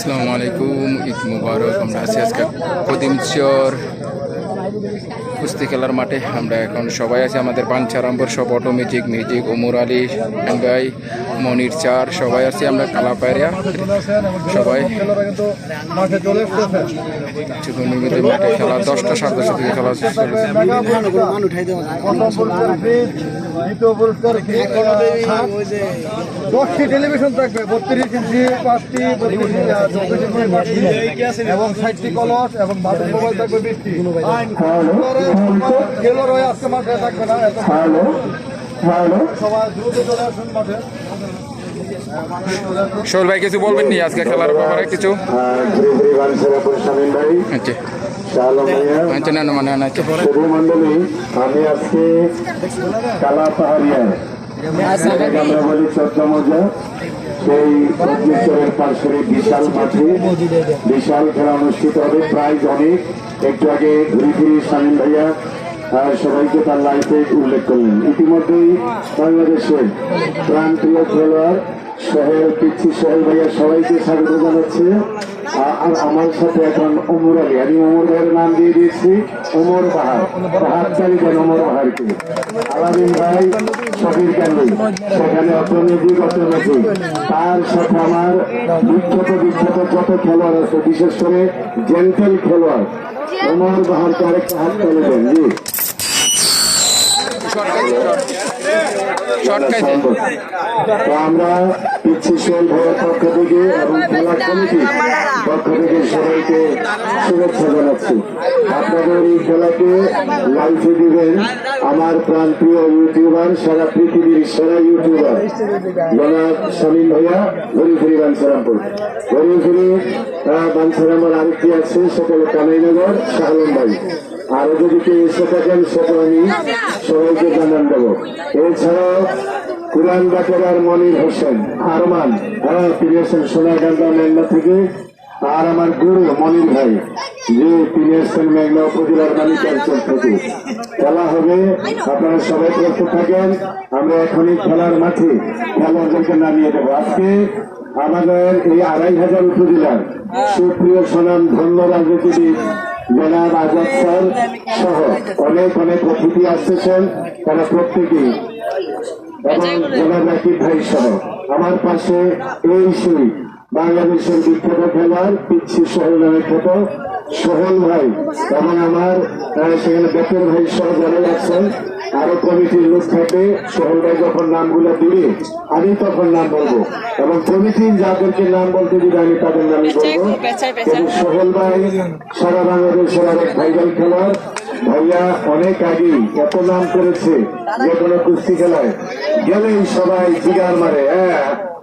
আসসালামু আলাইকুম ঈদ মুবারক। আমরা আছি আজকে কদিমচর কুস্তি খেলার মাঠে আমরা এখন সবাই আছি। আমাদের পাঞ্চারাম্বর সব অটোমেটিক মিউজিক ওমর আলী ভাই মনির চার সবাই আছি আমরা কালাপায়রিয়া সবাই মাঠে খেলা দশটা দশটা থেকে খেলা। দশটি টেলিভিশন থাকবে বত্রিশ ইঞ্চি পাঁচটি এবং ষাটটি কলস এবং মোবাইল থাকবে বিশটি। আজকে মাঠে থাকবে না? এত সবাই দ্রুত চলে আসুন মাঠে সোহেল ভাই। কিছু বলবেন নি আজকে খেলার ব্যাপারে কিছু আচ্ছা আচ্ছা মানে আচ্ছা আমি আজকে কালা পাহাড়িয়ায় আমরা বলি চোদ্দ মজা। সেই অগ্নিশ্বরের পার্শ্বের বিশাল মাঠে বিশাল খেলা অনুষ্ঠিত হবে প্রাইজ অনেক। একটু আগে ঘুরি ফিরি শামীম ভাইয়া সবাইকে তার লাইফে উল্লেখ করলেন। ইতিমধ্যেই বাংলাদেশের প্রান্তীয় খেলোয়াড় সোহেল পিচ্ছি। সোহেল ভাইয়া, সবাইকে স্বাগত জানাচ্ছে। আর আমার সাথে এখন অমর আলী। আমি ওমর ভাইয়ের নাম দিয়ে দিয়েছি, ওমর বাহার। বাহার চালিতেন ওমর বাহারকে। আলাদিন ভাই শফির ক্যান্ডি সেখানে অর্থনৈতিক অর্থনৈতিক তার সাথে আমার বিখ্যাত বিখ্যাত যত খেলোয়াড় আছে বিশেষ করে জেন্টেল খেলোয়াড় ওমর বাহারকে আরেকটা হাত তুলে দেন জি। আমরা পিচ্ছি সোল ভাইয়ের পক্ষ থেকে এবং খেলার কমিটির পক্ষ সবাইকে শুভেচ্ছা জানাচ্ছি। আপনাদের এই খেলাকে লাইভে দিবেন আমার প্রান্তীয় ইউটিউবার সারা পৃথিবীর সেরা ইউটিউবার, জনাব শামীম ভাইয়া হরিফুরি বাঞ্ছারামপুর হরিফুরি বাঞ্ছারামের আরেকটি আছে, সেটা হলো কানাইনগর শাহলম ভাই। আরও যদি কেউ এসে থাকেন, সেটা আমি সবাইকে জানান দেবো। এছাড়াও কুরআন বাকেরার মনির হোসেন, আরমান। হ্যাঁ তিনি আছেন সোনাগান্ধা মেঘনা থেকে আর আমার গুরু মনির ভাই, যে তিনি আসছেন মেঘনা উপজেলার মানিকাঞ্চল থেকে খেলা হবে, আপনারা সবাই প্রস্তুত থাকেন, আমরা এখনই খেলার মাঠে খেলোয়াড়দেরকে নামিয়ে দেবো। আজকে আমাদের এই আড়াই হাজার উপজেলার সুপ্রিয় সনাম ধন্য রাজনীতিবিদ জনাব আজাদ স্যার সহ অনেক অনেক অতিথি আসতেছেন, তারা প্রত্যেকেই। এবং জনাব রাকিব ভাই সহ। আমার পাশে এই সুই বাংলাদেশের বিখ্যাত খেলোয়াড় পিচ্ছি সোহেল নামে খ্যাত সোহেল ভাই। এবং আমার সেখানে বেতন ভাই সহ যারা আছেন আরও কমিটির লোক থাকবে সোহেল ভাই যখন নামগুলো দিবে আমি তখন নাম বলব। এবং কমিটির যাদেরকে নাম বলতে দিবে আমি তাদের নামই বলব। সোহেল ভাই সারা বাংলাদেশের আরেক ভাইজান খেলোয়াড়। ভাইয়া অনেক আগেই এত নাম করেছে যে কোনো কুস্তি খেলায়। গেলেই সবাই জিগার মারে হ্যাঁ।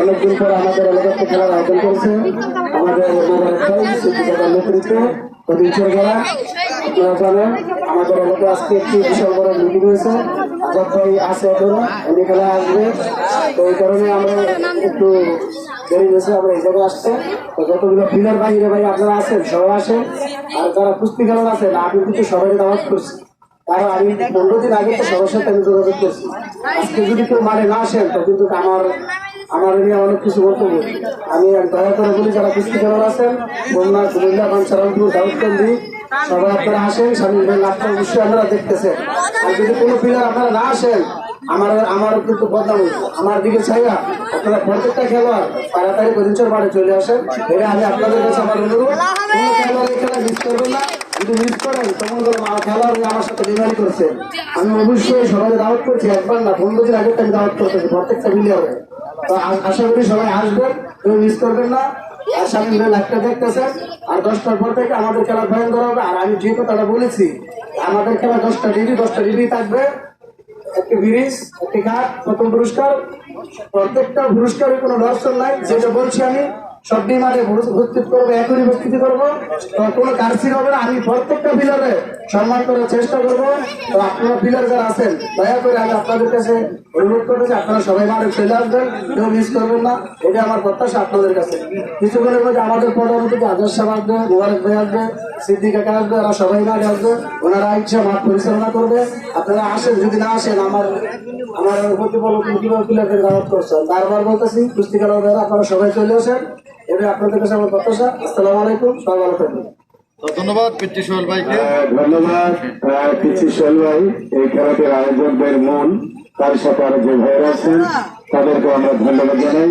অনেকদিন পর আমাদের এলাকাতে খেলার আয়োজন করেছে। আমাদের নেতৃত্বে প্রতিষ্ঠা করা আপনারা জানেন, আমাদের এলাকায় আজকে একটি বিশাল বড় মিটিং হয়েছে। আজাদ ভাই আছে এখনও উনি খেলায় আসবে। তো এই কারণে আমরা একটু দেরি হয়েছে, আমরা এই আসছে। তো যতগুলো ফিলার বাইরে ভাই আপনারা আছেন, সবাই আসেন। আর যারা কুস্তি খেলার আছেন, আমি কিন্তু সবাই দাওয়াত করছি। কারণ আমি পনেরো দিন আগে তো সবার সাথে আমি যোগাযোগ করছি। আজকে যদি কেউ মারে না আসেন, তো কিন্তু আমার আমার নিয়ে অনেক কিছু বক্তব্য আমি এক দয়া করে বলি, যারা কুস্তি খেলার আছেন, বন্যা কুমিল্লা বাঞ্ছারামপুর দাউদকান্দি সবাই আপনারা আসেন, স্বামী লাভটা অবশ্যই আপনারা দেখতেছেন। আর যদি কোনো প্লেয়ার আপনারা না আসেন, আমার আমার কিন্তু বদনাম। আমার দিকে ছাইয়া আপনারা প্রত্যেকটা খেলোয়াড় তাড়াতাড়ি পরিচয় বাড়ি চলে আসেন। এটা আমি আপনাদের কাছে আমার অনুরোধ। কোনো খেলোয়াড় খেলা মিস করবেন না। যদি মিস করেন তখন মা খেলোয়াড় আমার সাথে বিমারি করছে আমি অবশ্যই সবাই দাওয়াত করছি। একবার না দিন আগে আমি দাওয়াত করতেছি, প্রত্যেকটা মিলিয়ে তো আশা করি সবাই আসবেন, কেউ মিস করবেন না। আর সামনে লাইভটা দেখতেছেন, আর দশটার পর থেকে আমাদের খেলা ভয়ন করা হবে। আর আমি যে কথাটা বলেছি, আমাদের খেলা দশটা ডিগ্রি দশটা ডিগ্রি থাকবে। একটি ব্রিজ, একটি ঘাট, প্রথম পুরস্কার। প্রত্যেকটা পুরস্কারের কোনো দর্শন নাই, যেটা বলছি আমি সবটি মাঠে উপস্থিত করব এখনই উপস্থিতি করব। কোনো কারসির হবে না আমি প্রত্যেকটা পিলারে সম্মান করার চেষ্টা করব। তো আপনারা পিলার যারা আছেন দয়া করে আমি আপনাদের কাছে অনুরোধ করতেছি আপনারা সবাই মাঠে চলে আসবেন কেউ মিস করবেন না। এটা আমার প্রত্যাশা আপনাদের কাছে। কিছুক্ষণের মধ্যে আমাদের প্রধান আদর্শ সাহেব আসবে মোবারক ভাই আসবে সিদ্দিক কাকা আসবে ওরা সবাই মাঠে আসবে। ওনারা ইচ্ছা মাঠ পরিচালনা করবে। আপনারা আসেন যদি না আসেন আমার আমার প্রতিফল কীভাবে প্লেয়ারদের দাওয়াত করছেন। বারবার বলতেছি হবে, আপনারা সবাই চলে আসেন। এবার আপনাদের কাছে আমার প্রত্যাশা। আসসালামু আলাইকুম সবাই ভালো থাকবেন। ধন্যবাদ পিটি সোহেল ভাইকে। ধন্যবাদ। পিচ্ছি সোহেল ভাই এই খেলাটির আয়োজকদের মন তার সাথে আরও যে ভাইরা আছেন তাদেরকে আমরা ধন্যবাদ জানাই।